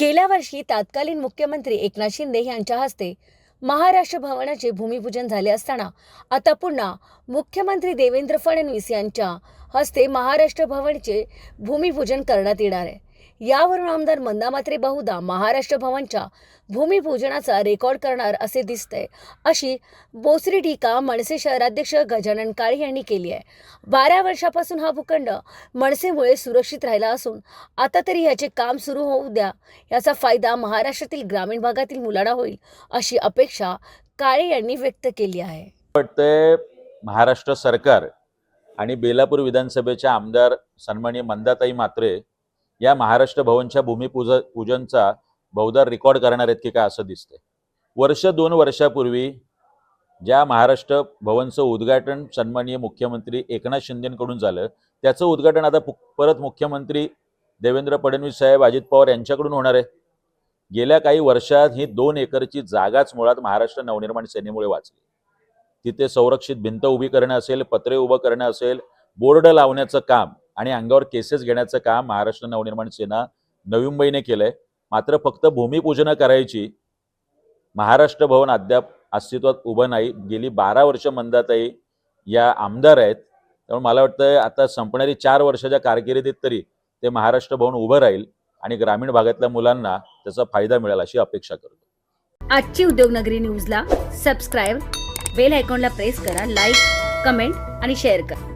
गेल्या वर्षी तत्कालीन मुख्यमंत्री एकनाथ शिंदे यांच्या हस्ते महाराष्ट्र भवनाचे भूमिपूजन झाले असताना आता पुन्हा मुख्यमंत्री देवेंद्र फडणवीस यांच्या हस्ते महाराष्ट्र भवनचे भूमिपूजन करण्यात येणार आहे. यावरून आमदार मंदामात्रे बहुधा महाराष्ट्र भवनच्या भूमिपूजनाचा रेकॉर्ड करणार असे दिसतंय. अशी बोसरी टीका मनसे शहराध्यक्ष गजानन काळे यांनी केली आहे. बारा वर्षापासून हा भूखंड मनसेमुळे सुरक्षित राहिला असून आता तरी याचे काम सुरू होऊ द्या. याचा फायदा महाराष्ट्रातील ग्रामीण भागातील मुलांना होईल अशी अपेक्षा काळे यांनी व्यक्त केली आहे. वाटतंय महाराष्ट्र सरकार आणि बेलापूर विधानसभेच्या आमदार सन्माननीय मंदाताई मात्रे या महाराष्ट्र भवनच्या भूमिपूजा पूजनचा बहुधा रेकॉर्ड करणार आहेत की काय असं दिसतंय. वर्ष दोन वर्षापूर्वी ज्या महाराष्ट्र भवनचं उद्घाटन सन्माननीय मुख्यमंत्री एकनाथ शिंदेकडून झालं त्याचं उद्घाटन आता परत मुख्यमंत्री देवेंद्र फडणवीस साहेब अजित पवार यांच्याकडून होणार आहे. गेल्या काही वर्षात ही दोन एकरची जागाच मुळात महाराष्ट्र नवनिर्माण सेनेमुळे वाचली. तिथे संरक्षित भिंत उभी करणं असेल पत्रे उभं करणं असेल बोर्ड लावण्याचं काम आणि अंगावर केसेस घेण्याचं काम महाराष्ट्र नवनिर्माण सेना नवी मुंबईने केलंय. मात्र फक्त भूमिपूजनं करायची महाराष्ट्र भवन अद्याप अस्तित्वात उभं नाही. गेली बारा वर्ष मंदाताई या आमदार आहेत. त्यामुळे मला वाटतं आता संपणारी चार वर्षाच्या कारकिर्दीत तरी ते महाराष्ट्र भवन उभं राहील आणि ग्रामीण भागातल्या मुलांना त्याचा फायदा मिळेल अशी अपेक्षा करतो. आजची उद्योगनगरी न्यूजला सबस्क्राईब बेल आयकॉनला प्रेस करा लाईक कमेंट आणि शेअर करा.